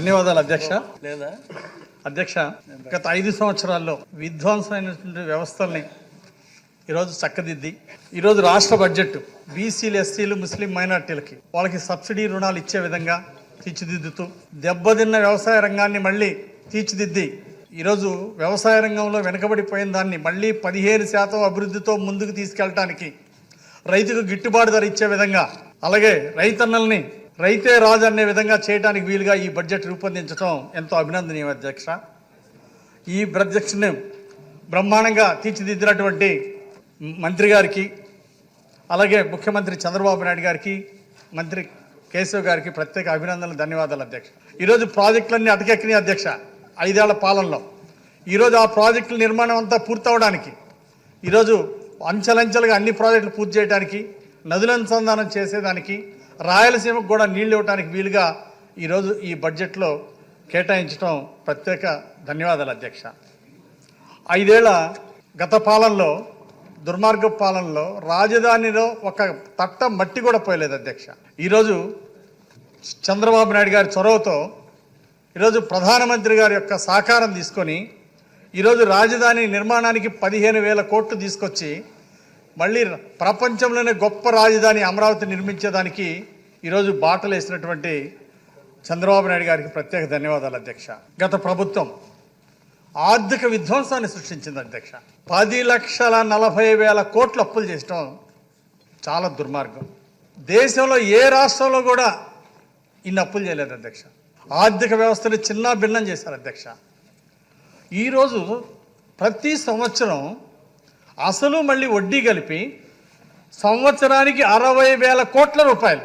ధన్యవాదాలు అధ్యక్ష. లేదా? అధ్యక్ష గత ఐదు సంవత్సరాల్లో విధ్వంసమైనటువంటి వ్యవస్థల్ని ఈరోజు చక్కదిద్ది. ఈరోజు రాష్ట్ర బడ్జెట్ బీసీలు ఎస్సీలు ముస్లిం మైనార్టీలకి వాళ్ళకి సబ్సిడీ రుణాలు ఇచ్చే విధంగా తీర్చిదిద్దుతూ దెబ్బతిన్న వ్యవసాయ రంగాన్ని మళ్ళీ తీర్చిదిద్ది ఈరోజు వ్యవసాయ రంగంలో వెనుకబడిపోయిన దాన్ని మళ్ళీ పదిహేను శాతం అభివృద్ధితో ముందుకు తీసుకెళ్ళటానికి రైతుకు గిట్టుబాటు ధర ఇచ్చే విధంగా అలాగే రైతన్నల్ని రైతే రాజు అనే విధంగా చేయడానికి వీలుగా ఈ బడ్జెట్ రూపొందించడం ఎంతో అభినందనీయం అధ్యక్ష. ఈ బడ్జెట్ని బ్రహ్మాండంగా తీర్చిదిద్దినటువంటి మంత్రి గారికి అలాగే ముఖ్యమంత్రి చంద్రబాబు నాయుడు గారికి మంత్రి కేశవ్ గారికి ప్రత్యేక అభినందనలు ధన్యవాదాలు అధ్యక్ష. ఈరోజు ప్రాజెక్టులన్నీ అటకెక్కినాయి అధ్యక్ష ఐదేళ్ళ పాలనలో. ఈరోజు ఆ ప్రాజెక్టుల నిర్మాణం అంతా పూర్తవడానికి ఈరోజు అంచెలంచెలుగా అన్ని ప్రాజెక్టులు పూర్తి చేయడానికి నదుల అనుసంధానం చేసేదానికి రాయలసీమకు కూడా నీళ్ళు ఇవ్వడానికి వీలుగా ఈరోజు ఈ బడ్జెట్లో కేటాయించడం ప్రత్యేక ధన్యవాదాలు అధ్యక్ష. ఐదేళ్ళ గత పాలనలో దుర్మార్గ పాలనలో రాజధానిలో ఒక తట్ట మట్టి కూడా పోయలేదు అధ్యక్ష. ఈరోజు చంద్రబాబు నాయుడు గారి చొరవతో ఈరోజు ప్రధానమంత్రి గారి యొక్క సహకారం తీసుకొని ఈరోజు రాజధాని నిర్మాణానికి పదిహేను వేల కోట్లు తీసుకొచ్చి మళ్ళీ ప్రపంచంలోనే గొప్ప రాజధాని అమరావతి నిర్మించేదానికి ఈరోజు బాటలు వేసినటువంటి చంద్రబాబు నాయుడు గారికి ప్రత్యేక ధన్యవాదాలు అధ్యక్ష. గత ప్రభుత్వం ఆర్థిక విధ్వంసాన్ని సృష్టించింది అధ్యక్ష. పది లక్షల నలభై వేల కోట్లు అప్పులు చేయడం చాలా దుర్మార్గం. దేశంలో ఏ రాష్ట్రంలో కూడా ఇన్ని అప్పులు చేయలేదు అధ్యక్ష. ఆర్థిక వ్యవస్థని చిన్న భిన్నం చేశారు అధ్యక్ష. ఈరోజు ప్రతి సంవత్సరం అసలు మళ్ళీ వడ్డీ కలిపి సంవత్సరానికి అరవై వేల కోట్ల రూపాయలు.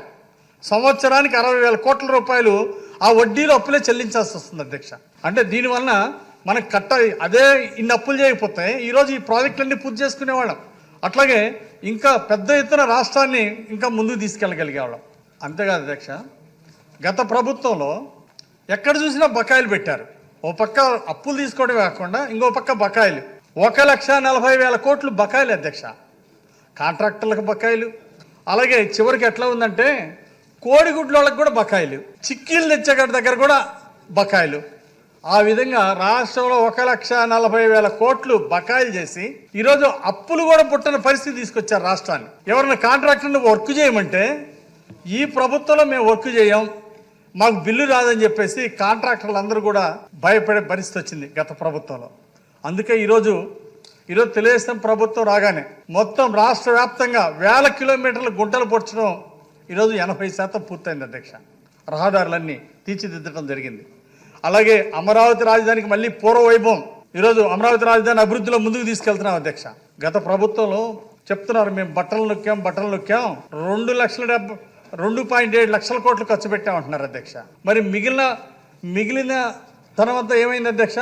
సంవత్సరానికి అరవై వేల కోట్ల రూపాయలు ఆ వడ్డీలో అప్పులే చెల్లించాల్సి వస్తుంది అధ్యక్ష. అంటే దీనివలన మనకు కట్ట అదే ఇన్ని అప్పులు చేయకపోతే ఈరోజు ఈ ప్రాజెక్టులన్నీ పూర్తి చేసుకునేవాళ్ళం. అట్లాగే ఇంకా పెద్ద ఎత్తున రాష్ట్రాన్ని ఇంకా ముందుకు తీసుకెళ్ళగలిగేవాళ్ళం. అంతేకాదు అధ్యక్ష గత ప్రభుత్వంలో ఎక్కడ చూసినా బకాయిలు పెట్టారు. ఓ పక్క అప్పులు తీసుకోవడం కాకుండా ఇంకో పక్క బకాయిలు. ఒక లక్ష నలభై వేల కోట్లు బకాయిలు అధ్యక్ష. కాంట్రాక్టర్లకు బకాయిలు. అలాగే చివరికి ఎట్లా ఉందంటే కోడిగుడ్ల వాళ్ళకి కూడా బకాయిలు. చిక్కీలు తెచ్చేగడ దగ్గర కూడా బకాయిలు. ఆ విధంగా రాష్ట్రంలో ఒక లక్ష నలభై వేల కోట్లు బకాయిలు చేసి ఈరోజు అప్పులు కూడా పుట్టని పరిస్థితి తీసుకొచ్చారు రాష్ట్రాన్ని. ఎవరైనా కాంట్రాక్టర్ని వర్క్ చేయమంటే ఈ ప్రభుత్వంలో మేము వర్క్ చేయం మాకు బిల్లు రాదని చెప్పేసి కాంట్రాక్టర్లు అందరూ కూడా భయపడే పరిస్థితి వచ్చింది గత ప్రభుత్వంలో. అందుకే ఈరోజు ఈరోజు తెలుగుదేశం ప్రభుత్వం రాగానే మొత్తం రాష్ట్ర వ్యాప్తంగా వేల కిలోమీటర్ల గుంటలు పొడ్చడం ఈరోజు ఎనభై శాతం పూర్తయింది అధ్యక్ష. రహదారులన్నీ తీర్చిదిద్దడం జరిగింది. అలాగే అమరావతి రాజధానికి మళ్ళీ పూర్వ వైభవం ఈరోజు అమరావతి రాజధాని అభివృద్ధిలో ముందుకు తీసుకెళ్తున్నాం అధ్యక్ష. గత ప్రభుత్వంలో చెప్తున్నారు మేము బట్టలు నొక్కాం బట్టలు నొక్కాం. రెండు లక్షల డెబ్బై రెండు పాయింట్ ఏడు లక్షల కోట్లు ఖర్చు పెట్టామంటున్నారు అధ్యక్ష. మరి మిగిలిన మిగిలిన ధనం అంతా ఏమైంది అధ్యక్ష?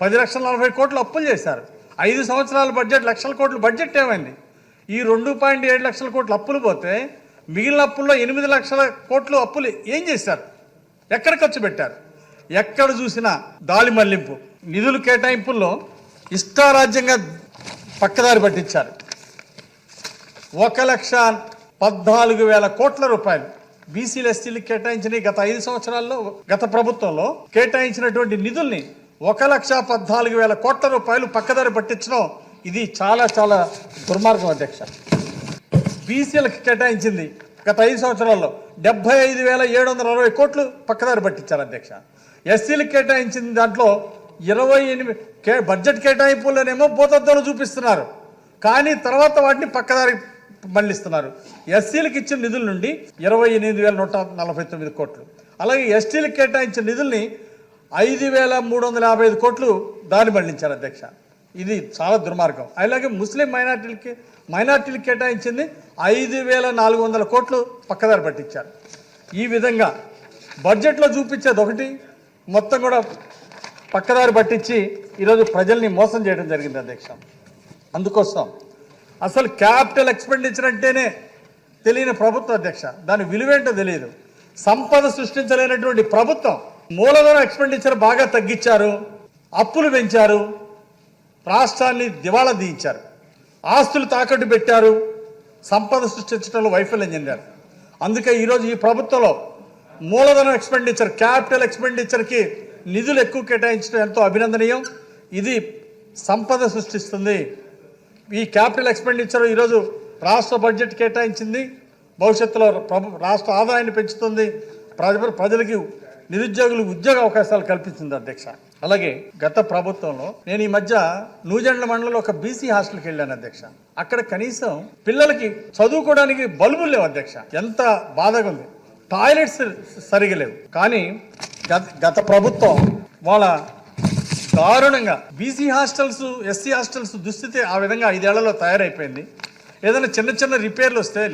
పది లక్షల నలభై కోట్లు అప్పులు చేశారు. ఐదు సంవత్సరాల బడ్జెట్ లక్షల కోట్లు బడ్జెట్ ఏమైంది? ఈ రెండు పాయింట్ ఏడు లక్షల కోట్లు అప్పులు పోతే మిగిలిన అప్పుల్లో ఎనిమిది లక్షల కోట్లు అప్పులు ఏం చేశారు? ఎక్కడ ఖర్చు పెట్టారు? ఎక్కడ చూసినా దాలి మళ్ళింపు. నిధులు కేటాయింపుల్లో ఇష్టారాజ్యంగా పక్కదారి పట్టించారు. ఒక లక్ష పద్నాలుగు వేల కోట్ల రూపాయలు బీసీలు ఎస్టీలకు కేటాయించిన గత ఐదు సంవత్సరాల్లో గత ప్రభుత్వంలో కేటాయించినటువంటి నిధుల్ని ఒక లక్ష పద్నాలుగు వేల కోట్ల రూపాయలు పక్కదారి పట్టించడం ఇది చాలా చాలా దుర్మార్గం అధ్యక్ష. బీసీలకు కేటాయించింది గత ఐదు సంవత్సరాల్లో డెబ్బై ఐదు వేల ఏడు వందల అరవై కోట్లు పక్కదారి పట్టించారు అధ్యక్ష. ఎస్సీలకు కేటాయించిన దాంట్లో ఇరవై ఎనిమిది కే బడ్జెట్ కేటాయింపుల్లోనేమో భూతత్వంలో చూపిస్తున్నారు. కానీ తర్వాత వాటిని పక్కదారి మళ్ళిస్తున్నారు ఎస్సీలకు ఇచ్చిన నిధుల నుండి ఇరవై ఎనిమిది వేల నూట నలభై తొమ్మిది కోట్లు. అలాగే ఎస్టీలకు కేటాయించిన నిధుల్ని ఐదు వేల మూడు వందల యాభై ఐదు కోట్లు దారి మళ్ళించారు అధ్యక్ష. ఇది చాలా దుర్మార్గం. అలాగే ముస్లిం మైనార్టీలకి మైనార్టీలకు కేటాయించింది ఐదు వేల నాలుగు వందల కోట్లు పక్కదారి పట్టించారు. ఈ విధంగా బడ్జెట్లో చూపించేది ఒకటి మొత్తం కూడా పక్కదారి పట్టించి ఈరోజు ప్రజల్ని మోసం చేయడం జరిగింది అధ్యక్ష. అందుకోసం అసలు క్యాపిటల్ ఎక్స్పెండిచర్ అంటేనే తెలియని ప్రభుత్వం అధ్యక్ష. దాని విలువేంటో తెలియదు. సంపద సృష్టించలేనటువంటి ప్రభుత్వం మూలధన ఎక్స్పెండిచర్ బాగా తగ్గించారు అప్పులు పెంచారు రాష్ట్రాన్ని దివాళా దించారు ఆస్తులు తాకట్టు పెట్టారు సంపద సృష్టించడంలో వైఫల్యం చెందారు. అందుకే ఈరోజు ఈ ప్రభుత్వంలో మూలధన ఎక్స్పెండిచర్ క్యాపిటల్ ఎక్స్పెండిచర్కి నిధులు ఎక్కువ కేటాయించడం ఎంతో అభినందనీయం. ఇది సంపద సృష్టిస్తుంది. ఈ క్యాపిటల్ ఎక్స్పెండిచర్ ఈరోజు రాష్ట్ర బడ్జెట్ కేటాయించింది. భవిష్యత్తులో ప్రభు రాష్ట్ర ఆదాయాన్ని పెంచుతుంది. ప్రజ ప్రజలకి నిరుద్యోగులు ఉద్యోగ అవకాశాలు కల్పించింది అధ్యక్ష. అలాగే గత ప్రభుత్వంలో నేను ఈ మధ్య నూజెండ్ల మండలంలో ఒక బీసీ హాస్టల్కి వెళ్ళాను అధ్యక్ష. అక్కడ కనీసం పిల్లలకి చదువుకోవడానికి బల్బులు లేవు అధ్యక్ష. ఎంత బాధగా ఉంది. టాయిలెట్స్ సరిగా లేవు. కానీ గత గత ప్రభుత్వం వాళ్ళ దారుణంగా బీసీ హాస్టల్స్ ఎస్సీ హాస్టల్స్ దుస్థితి ఆ విధంగా ఐదేళ్ళలో తయారైపోయింది. ఏదైనా చిన్న చిన్న రిపేర్లు వస్తే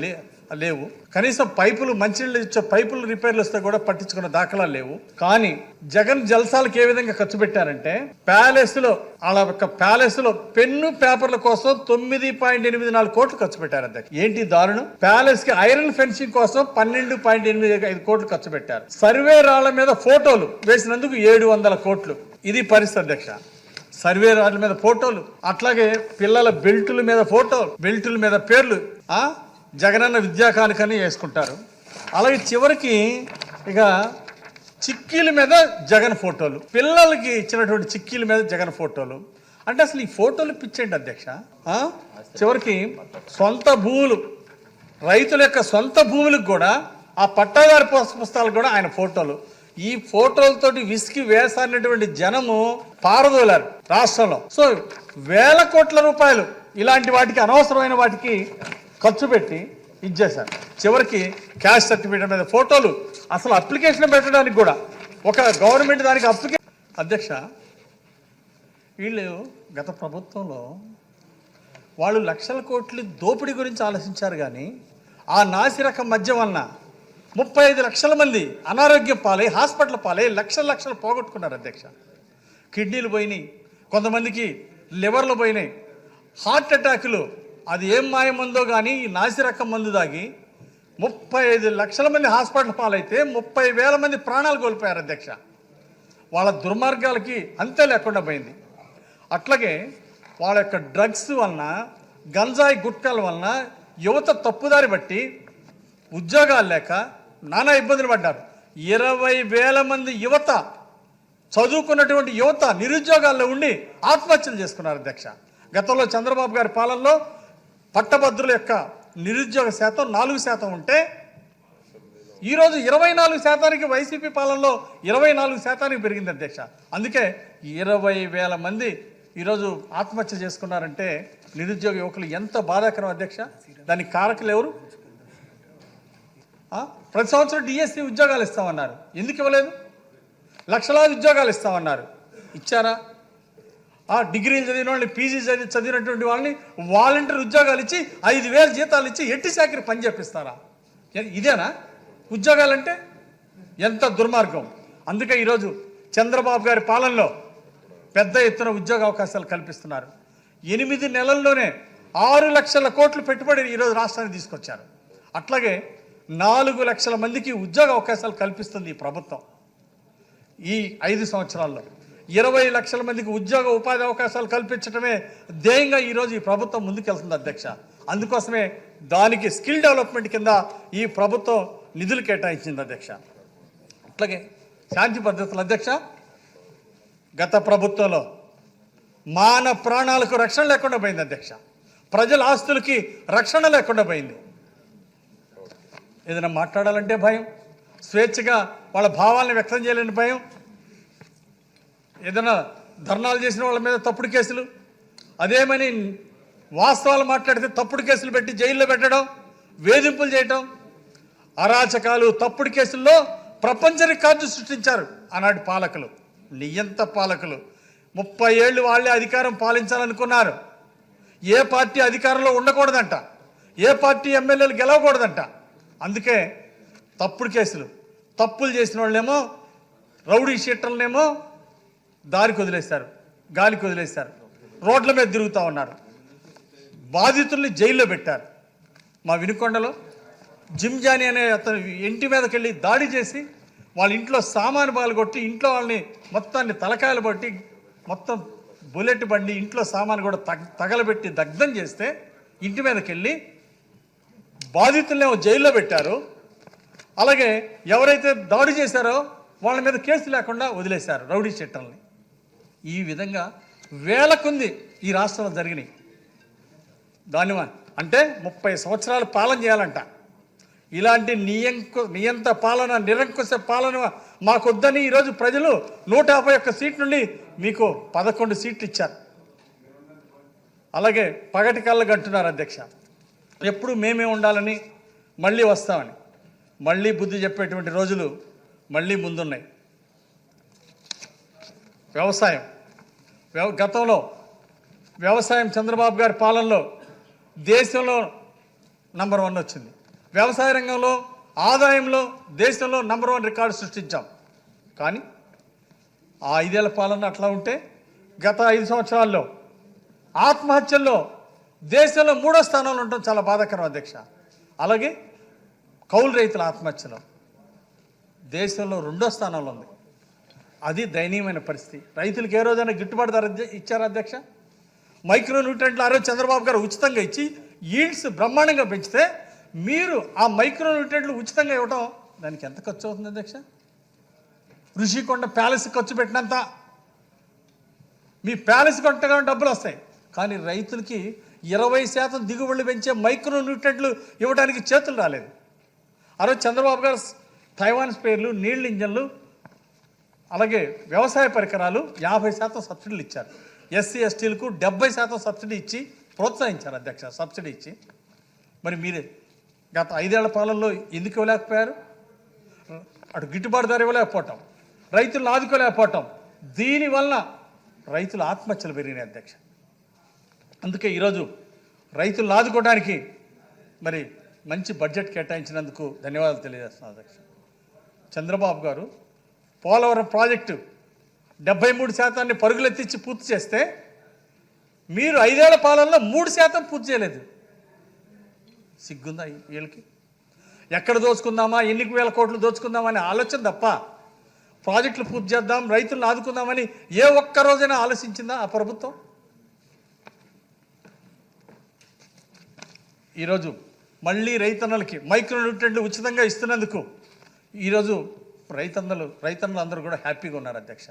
లేవు. కనీసం పైపులు మంచినీళ్ళు ఇచ్చే పైపులు రిపేర్లు వస్తే కూడా పట్టించుకున్న దాఖలా లేవు. కానీ జగన్ జల్సాలకు ఏ విధంగా ఖర్చు పెట్టారంటే ప్యాలెస్లో వాళ్ళ యొక్క ప్యాలెస్లో పెన్ను పేపర్ల కోసం తొమ్మిది పాయింట్ ఎనిమిది నాలుగు కోట్లు ఖర్చు పెట్టారు అధ్యక్ష. ఏంటి దారుణం? ప్యాలెస్కి ఐరన్ ఫెన్సింగ్ కోసం పన్నెండు పాయింట్ ఎనిమిది ఐదు కోట్లు ఖర్చు పెట్టారు. సర్వే రాళ్ళ మీద ఫోటోలు వేసినందుకు ఏడు వందల కోట్లు. ఇది పరిస్థితి అధ్యక్ష. సర్వే రాళ్ళ మీద ఫోటోలు అట్లాగే పిల్లల బెల్టుల మీద ఫోటో బెల్టుల మీద పేర్లు ఆ? జగనన్న విద్యా కానుకని వేసుకుంటారు అలాగే చివరికి ఇక చిక్కీల మీద జగన్ ఫోటోలు పిల్లలకి ఇచ్చినటువంటి చిక్కీల మీద జగన్ ఫోటోలు. అంటే అసలు ఈ ఫోటోలు పిచ్చేంటి అధ్యక్ష? చివరికి సొంత భూములు రైతుల యొక్క సొంత భూములకు కూడా ఆ పట్టాదారి పుస్త- పుస్తకాలు కూడా ఆయన ఫోటోలు. ఈ ఫోటోలతోటి విసికి వేసారినటువంటి జనము పారదోలారు రాష్ట్రంలో. సో వేల కోట్ల రూపాయలు ఇలాంటి వాటికి అనవసరమైన వాటికి ఖర్చు పెట్టి ఇచ్చేశారు. చివరికి క్యాష్ సర్టిఫికేట్ మీద ఫోటోలు అసలు అప్లికేషన్ పెట్టడానికి కూడా. ఒక గవర్నమెంట్ దానికి అప్లికేషన్ అధ్యక్ష వీళ్ళు గత ప్రభుత్వంలో వాళ్ళు లక్షల కోట్లు దోపిడీ గురించి ఆలోచించారు కానీ ఆ నాసిరకం మద్యం వలన ముప్పై ఐదు లక్షల మంది అనారోగ్యం పాలై హాస్పిటల్ పాలై లక్షల లక్షలు పోగొట్టుకున్నారు అధ్యక్ష. కిడ్నీలు పోయినాయి కొంతమందికి లివర్లు పోయినాయి హార్ట్ అటాకులు అది ఏం మాయమందో కానీ ఈ నాసిరకం మందు దాగి ముప్పై ఐదు లక్షల మంది హాస్పిటల్ పాలైతే ముప్పై వేల మంది ప్రాణాలు కోల్పోయారు అధ్యక్ష. వాళ్ళ దుర్మార్గాలకి అంతే లేకుండా పోయింది. అట్లాగే వాళ్ళ యొక్క డ్రగ్స్ వలన గంజాయి గుట్కాల వలన యువత తప్పుదారి బట్టి ఉద్యోగాలు లేక నానా ఇబ్బందులు పడ్డారు. ఇరవై వేల మంది యువత చదువుకున్నటువంటి యువత నిరుద్యోగాల్లో ఉండి ఆత్మహత్యలు చేసుకున్నారు అధ్యక్ష. గతంలో చంద్రబాబు గారి పాలనలో పట్టభద్రుల యొక్క నిరుద్యోగ శాతం నాలుగు శాతం ఉంటే ఈరోజు ఇరవై నాలుగు శాతానికి వైసీపీ పాలనలో ఇరవై నాలుగు శాతానికి పెరిగింది అధ్యక్ష. అందుకే ఇరవై వేల మంది ఈరోజు ఆత్మహత్య చేసుకున్నారంటే నిరుద్యోగ యువకులు ఎంత బాధాకరం అధ్యక్ష. దానికి కారకులు ఎవరు? ప్రతి సంవత్సరం డిఎస్సి ఉద్యోగాలు ఇస్తామన్నారు. ఎందుకు ఇవ్వలేదు? లక్షలాది ఉద్యోగాలు ఇస్తామన్నారు. ఇచ్చారా? ఆ డిగ్రీలు చదివిన వాళ్ళని పీజీ చదివి చదివినటువంటి వాళ్ళని వాలంటీర్ ఉద్యోగాలు ఇచ్చి ఐదు వేల జీతాలు ఇచ్చి ఎట్టి శాఖరి పని చేపిస్తారా? ఇదేనా? ఉద్యోగాలంటే ఎంత దుర్మార్గం. అందుకే ఈరోజు చంద్రబాబు గారి పాలనలో పెద్ద ఎత్తున ఉద్యోగ అవకాశాలు కల్పిస్తున్నారు. ఎనిమిది నెలల్లోనే ఆరు లక్షల కోట్లు పెట్టుబడి ఈరోజు రాష్ట్రానికి తీసుకొచ్చారు. అట్లాగే నాలుగు లక్షల మందికి ఉద్యోగ అవకాశాలు కల్పిస్తుంది ఈ ప్రభుత్వం ఈ ఐదు సంవత్సరాల్లో. ఇరవై లక్షల మందికి ఉద్యోగ ఉపాధి అవకాశాలు కల్పించడమే ధ్యేయంగా ఈరోజు ఈ ప్రభుత్వం ముందుకెళ్తుంది అధ్యక్ష. అందుకోసమే దానికి స్కిల్ డెవలప్మెంట్ కింద ఈ ప్రభుత్వం నిధులు కేటాయించింది అధ్యక్ష. అట్లాగే శాంతి భద్రతల అధ్యక్ష గత ప్రభుత్వంలో మాన ప్రాణాలకు రక్షణ లేకుండా పోయింది అధ్యక్ష. ప్రజల ఆస్తులకి రక్షణ లేకుండా పోయింది. ఏదైనా మాట్లాడాలంటే భయం స్వేచ్ఛగా వాళ్ళ భావాలను వ్యక్తం చేయలేని భయం ఏదైనా ధర్నాలు చేసిన వాళ్ళ మీద తప్పుడు కేసులు? అదేమని వాస్తవాలు మాట్లాడితే తప్పుడు కేసులు పెట్టి జైల్లో పెట్టడం వేధింపులు చేయటం. అరాచకాలు తప్పుడు కేసుల్లో ప్రపంచ రికార్డు సృష్టించారు ఆనాటి పాలకులు. నియంత పాలకులు. ముప్పై ఏళ్ళు వాళ్ళే అధికారం పాలించాలనుకున్నారు. ఏ పార్టీ అధికారంలో ఉండకూడదంట. ఏ పార్టీ ఎమ్మెల్యేలు గెలవకూడదంట. అందుకే తప్పుడు కేసులు. తప్పులు చేసిన వాళ్ళేమో రౌడీ షీటర్లనేమో దారికి వదిలేశారు గాలికి వదిలేశారు రోడ్ల మీద తిరుగుతూ ఉన్నారు. బాధితుల్ని జైల్లో పెట్టారు. మా వినుకొండలో జిమ్ జానీ అనే అతను ఇంటి మీదకి వెళ్ళి దాడి చేసి వాళ్ళ ఇంట్లో సామాను పగలగొట్టి కొట్టి ఇంట్లో వాళ్ళని మొత్తాన్ని తలకాయలు పట్టి మొత్తం బుల్లెట్ బండి ఇంట్లో సామాను కూడా తగ తగలబెట్టి దగ్ధం చేస్తే ఇంటి మీదకి వెళ్ళి బాధితులనేమో జైల్లో పెట్టారు. అలాగే ఎవరైతే దాడి చేశారో వాళ్ళ మీద కేసు లేకుండా వదిలేశారు రౌడీ చట్టాలని. ఈ విధంగా వేల కొంది ఈ రాష్ట్రంలో జరిగినాయి. దాని అంటే ముప్పై సంవత్సరాలు పాలన చేయాలంట. ఇలాంటి నియంకు నియంత పాలన నిరంకుశ పాలన మాకొద్దని ఈరోజు ప్రజలు నూట యాభై ఒక్క సీట్ నుండి మీకు పదకొండు సీట్లు ఇచ్చారు. అలాగే పగటి కళ్ళకు అంటున్నారు అధ్యక్ష. ఎప్పుడు మేమే ఉండాలని మళ్ళీ వస్తామని. మళ్ళీ బుద్ధి చెప్పేటువంటి రోజులు మళ్ళీ ముందున్నాయి. వ్యవసాయం. గతంలో వ్యవసాయం చంద్రబాబు గారి పాలనలో దేశంలో నంబర్ వన్ వచ్చింది. వ్యవసాయ రంగంలో ఆదాయంలో దేశంలో నంబర్ వన్ రికార్డు సృష్టించాం. కానీ ఆ ఐదేళ్ళ పాలన అట్లా ఉంటే గత ఐదు సంవత్సరాల్లో ఆత్మహత్యల్లో దేశంలో మూడో స్థానంలో ఉండటం చాలా బాధాకరం అధ్యక్ష. అలాగే కౌలు రైతుల ఆత్మహత్యలో దేశంలో రెండో స్థానంలో ఉంది. అది దయనీయమైన పరిస్థితి. రైతులకు ఏ రోజైనా గిట్టుబాటు ధర ఇచ్చారా అధ్యక్ష? మైక్రో న్యూట్రెంట్లు ఆ రోజు చంద్రబాబు గారు ఉచితంగా ఇచ్చి ఈల్డ్స్ బ్రహ్మాండంగా పెంచితే మీరు ఆ మైక్రో న్యూట్రెంట్లు ఉచితంగా ఇవ్వడం దానికి ఎంత ఖర్చు అవుతుంది అధ్యక్ష? ఋషికొండ ప్యాలెస్ ఖర్చు పెట్టినంత. మీ ప్యాలెస్ కొంటగా డబ్బులు వస్తాయి. కానీ రైతులకి ఇరవై శాతం దిగుబడులు పెంచే మైక్రో న్యూట్రెంట్లు ఇవ్వడానికి చేతులు రాలేదు. ఆ రోజు చంద్రబాబు గారు తైవాన్ స్పేర్లు నీళ్ళ ఇంజన్లు అలాగే వ్యవసాయ పరికరాలు యాభై శాతం సబ్సిడీలు ఇచ్చారు. ఎస్సీ ఎస్టీలకు డెబ్బై శాతం సబ్సిడీ ఇచ్చి ప్రోత్సహించారు అధ్యక్ష సబ్సిడీ ఇచ్చి. మరి మీరే గత ఐదేళ్ళ పాలనలో ఎందుకు ఇవ్వలేకపోయారు? అటు గిట్టుబాటు ధర ఇవ్వలేకపోవటం రైతులను ఆదుకోలేకపోవటం దీనివల్ల రైతుల ఆత్మహత్యలు పెరిగినాయి అధ్యక్ష. అందుకే ఈరోజు రైతులను ఆదుకోవడానికి మరి మంచి బడ్జెట్ కేటాయించినందుకు ధన్యవాదాలు తెలియజేస్తున్నాను అధ్యక్ష. చంద్రబాబు గారు పోలవరం ప్రాజెక్టు డెబ్బై మూడు శాతాన్ని పరుగులెత్తించి పూర్తి చేస్తే మీరు ఐదేళ్ళ పాలనలో మూడు శాతం పూర్తి చేయలేదు. సిగ్గుందా వీళ్ళకి? ఎక్కడ దోచుకుందామా? ఎన్ని వేల కోట్లు దోచుకుందామా అనే ఆలోచన తప్ప ప్రాజెక్టులు పూర్తి చేద్దాం రైతులను ఆదుకుందామని ఏ ఒక్క రోజైనా ఆలోచించిందా ఆ ప్రభుత్వం? ఈరోజు మళ్ళీ రైతన్నలకి మైక్రో న్యూట్రెంట్లు ఉచితంగా ఇస్తున్నందుకు ఈరోజు రైతన్నలు రైతన్నలు అందరూ కూడా హ్యాపీగా ఉన్నారు అధ్యక్ష.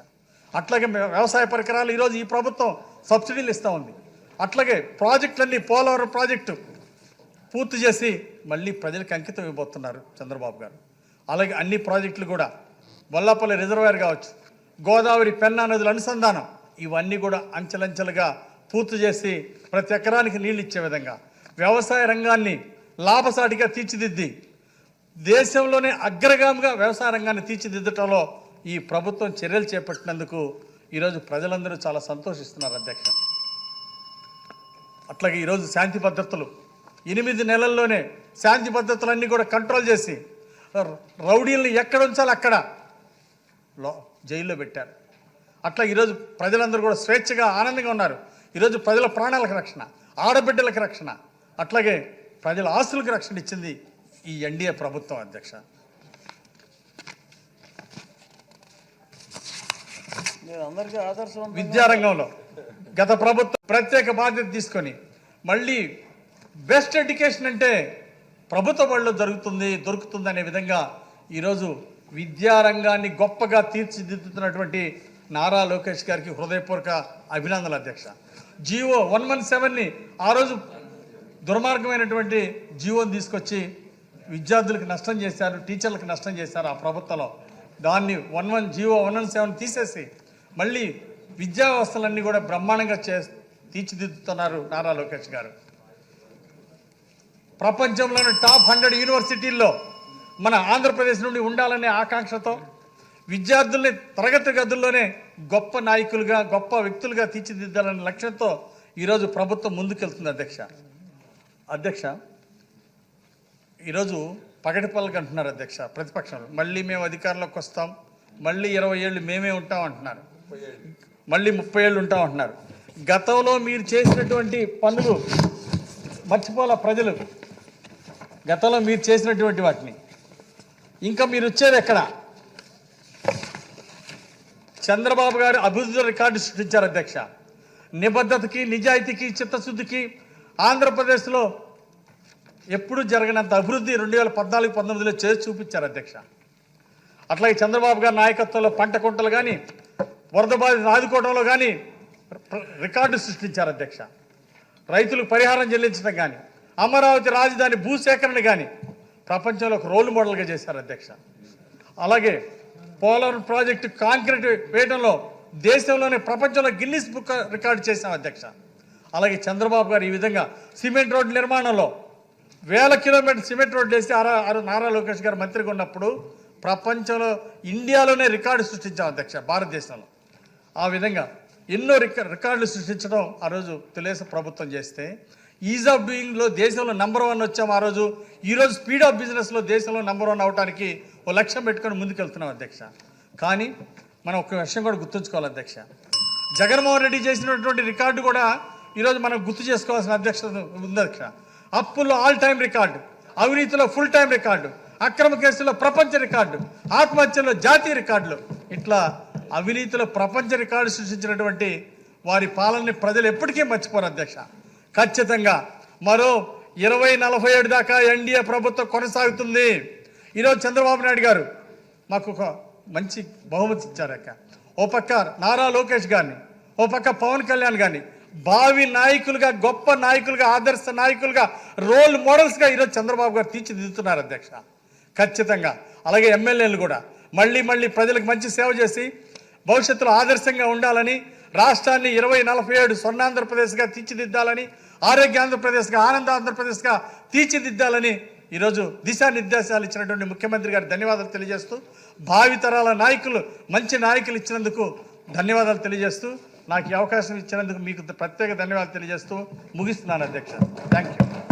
అట్లాగే వ్యవసాయ పరికరాలు ఈరోజు ఈ ప్రభుత్వం సబ్సిడీలు ఇస్తూ ఉంది. అట్లాగే ప్రాజెక్టులన్నీ పోలవరం ప్రాజెక్టు పూర్తి చేసి మళ్ళీ ప్రజలకు అంకితం ఇవ్వబోతున్నారు చంద్రబాబు గారు. అలాగే అన్ని ప్రాజెక్టులు కూడా బొల్లాపల్లి రిజర్వాయర్ కావచ్చు గోదావరి పెన్నా నదుల అనుసంధానం ఇవన్నీ కూడా అంచెలంచెలుగా పూర్తి చేసి ప్రతి ఎకరానికి నీళ్ళు ఇచ్చే విధంగా వ్యవసాయ రంగాన్ని లాభసాటిగా తీర్చిదిద్ది దేశంలోనే అగ్రగామిగా వ్యవసాయ రంగాన్ని తీర్చిదిద్దటంలో ఈ ప్రభుత్వం చర్యలు చేపట్టినందుకు ఈరోజు ప్రజలందరూ చాలా సంతోషిస్తున్నారు అధ్యక్ష. అట్లాగే ఈరోజు శాంతి భద్రతలు. ఎనిమిది నెలల్లోనే శాంతి భద్రతలన్నీ కూడా కంట్రోల్ చేసి రౌడీలను రౌడీల్ని ఎక్కడ ఉంచాలో అక్కడ లో జైల్లో పెట్టారు. అట్లా ఈరోజు ప్రజలందరూ కూడా స్వేచ్ఛగా ఆనందంగా ఉన్నారు. ఈరోజు ప్రజల ప్రాణాలకు రక్షణ ఆడబిడ్డలకు రక్షణ అట్లాగే ప్రజల ఆస్తులకు రక్షణ ఇచ్చింది ఈ ఎన్డీఏ ప్రభుత్వం అధ్యక్ష. విద్యారంగంలో గత ప్రభుత్వం ప్రత్యేక బాధ్యత తీసుకొని మళ్ళీ బెస్ట్ ఎడ్యుకేషన్ అంటే ప్రభుత్వ బడిలో జరుగుతుంది దొరుకుతుంది అనే విధంగా ఈరోజు విద్యారంగాన్ని గొప్పగా తీర్చిదిద్దుతున్నటువంటి నారా లోకేష్ గారికి హృదయపూర్వక అభినందనలు అధ్యక్ష. జియో వన్ వన్ సెవెన్ని ఆ రోజు దుర్మార్గమైనటువంటి జీవోని తీసుకొచ్చి విద్యార్థులకు నష్టం చేశారు టీచర్లకు నష్టం చేశారు ఆ ప్రభుత్వంలో. దాన్ని one one GO one one seven తీసేసి మళ్ళీ విద్యా వ్యవస్థలన్నీ కూడా బ్రహ్మాండంగా చే తీర్చిదిద్దుతున్నారు నారా లోకేష్ గారు. ప్రపంచంలోని టాప్ హండ్రెడ్ యూనివర్సిటీల్లో మన ఆంధ్రప్రదేశ్ నుండి ఉండాలనే ఆకాంక్షతో విద్యార్థుల్ని తరగతి గదుల్లోనే గొప్ప నాయకులుగా గొప్ప వ్యక్తులుగా తీర్చిదిద్దాలనే లక్ష్యంతో ఈరోజు ప్రభుత్వం ముందుకెళ్తుంది అధ్యక్ష. అధ్యక్ష ఈరోజు పగటిపల్లకి అంటున్నారు అధ్యక్ష ప్రతిపక్షంలో. మళ్ళీ మేము అధికారంలోకి వస్తాం. మళ్ళీ ఇరవై ఏళ్ళు మేమే ఉంటాం అంటున్నారు. మళ్ళీ ముప్పై ఏళ్ళు ఉంటాం అంటున్నారు. గతంలో మీరు చేసినటువంటి పనులు మర్చిపోలే ప్రజలు? గతంలో మీరు చేసినటువంటి వాటిని. ఇంకా మీరు వచ్చేది ఎక్కడ? చంద్రబాబు గారు అభివృద్ధి రికార్డు సృష్టించారు అధ్యక్ష. నిబద్ధతకి నిజాయితీకి చిత్తశుద్ధికి ఆంధ్రప్రదేశ్లో ఎప్పుడు జరగనంత అభివృద్ధి రెండు వేల పద్నాలుగు పంతొమ్మిదిలో చేసి చూపించారు అధ్యక్ష. అట్లాగే చంద్రబాబు గారి నాయకత్వంలో పంట కుంటలు కానీ వరద బాధితులు ఆదుకోవడంలో కానీ రికార్డు సృష్టించారు అధ్యక్ష. రైతులకు పరిహారం చెల్లించడం కానీ అమరావతి రాజధాని భూసేకరణ కానీ ప్రపంచంలో ఒక రోల్ మోడల్గా చేశారు అధ్యక్ష. అలాగే పోలవరం ప్రాజెక్టు కాంక్రీట్ వేయడంలో దేశంలోనే ప్రపంచంలో గిన్నిస్ బుక్ రికార్డు చేశాం అధ్యక్ష. అలాగే చంద్రబాబు గారు ఈ విధంగా సిమెంట్ రోడ్డు నిర్మాణంలో వేల కిలోమీటర్ సిమెంట్ రోడ్డు వేసి ఆరా నారా లోకేష్ గారు మంత్రిగా ఉన్నప్పుడు ప్రపంచంలో ఇండియాలోనే రికార్డు సృష్టించాం అధ్యక్ష భారతదేశంలో. ఆ విధంగా ఎన్నో రికార్డులు సృష్టించడం ఆ రోజు తెలుగుదేశం ప్రభుత్వం చేస్తే ఈజ్ ఆఫ్ డూయింగ్లో దేశంలో నెంబర్ వన్ వచ్చాం ఆ రోజు. ఈరోజు స్పీడ్ ఆఫ్ బిజినెస్లో దేశంలో నెంబర్ వన్ అవడానికి ఓ లక్ష్యం పెట్టుకొని ముందుకెళ్తున్నాం అధ్యక్ష. కానీ మనం ఒక విషయం కూడా గుర్తుంచుకోవాలి అధ్యక్ష. జగన్మోహన్ రెడ్డి చేసినటువంటి రికార్డు కూడా ఈరోజు మనం గుర్తు చేసుకోవాల్సిన అధ్యక్షత ఉంది అధ్యక్ష. అప్పుల్లో ఆల్ టైం రికార్డు అవినీతిలో ఫుల్ టైం రికార్డు అక్రమ కేసుల్లో ప్రపంచ రికార్డు ఆత్మహత్యలో జాతీయ రికార్డులు ఇట్లా అవినీతిలో ప్రపంచ రికార్డు సృష్టించినటువంటి వారి పాలనని ప్రజలు ఎప్పటికీ మర్చిపోరు అధ్యక్ష. ఖచ్చితంగా. మరో ఇరవై నలభై ఏడు దాకా ఎన్డీఏ ప్రభుత్వం కొనసాగుతుంది. ఈరోజు చంద్రబాబు నాయుడు గారు మాకు ఒక మంచి బహుమతి ఇచ్చారక్క ఓ పక్క నారా లోకేష్ గారిని ఓ పక్క పవన్ కళ్యాణ్ గారిని భావి నాయకులుగా గొప్ప నాయకులుగా ఆదర్శ నాయకులుగా రోల్ మోడల్స్గా ఈరోజు చంద్రబాబు గారు తీర్చిదిద్దుతున్నారు అధ్యక్ష. ఖచ్చితంగా. అలాగే ఎమ్మెల్యేలు కూడా. మళ్ళీ మళ్ళీ ప్రజలకు మంచి సేవ చేసి భవిష్యత్తులో ఆదర్శంగా ఉండాలని రాష్ట్రాన్ని ఇరవై నలభై ఏడు స్వర్ణాంధ్రప్రదేశ్గా తీర్చిదిద్దాలని ఆరోగ్య ఆంధ్రప్రదేశ్గా ఆనంద ఆంధ్రప్రదేశ్గా తీర్చిదిద్దాలని ఈరోజు దిశానిర్దేశాలు ఇచ్చినటువంటి ముఖ్యమంత్రి గారు ధన్యవాదాలు తెలియజేస్తూ భావితరాల నాయకులు మంచి నాయకులు ఇచ్చినందుకు ధన్యవాదాలు తెలియజేస్తూ నాకు ఈ అవకాశం ఇచ్చినందుకు మీకు ప్రత్యేక ధన్యవాదాలు తెలియజేస్తూ ముగిస్తున్నాను అధ్యక్ష. Thank you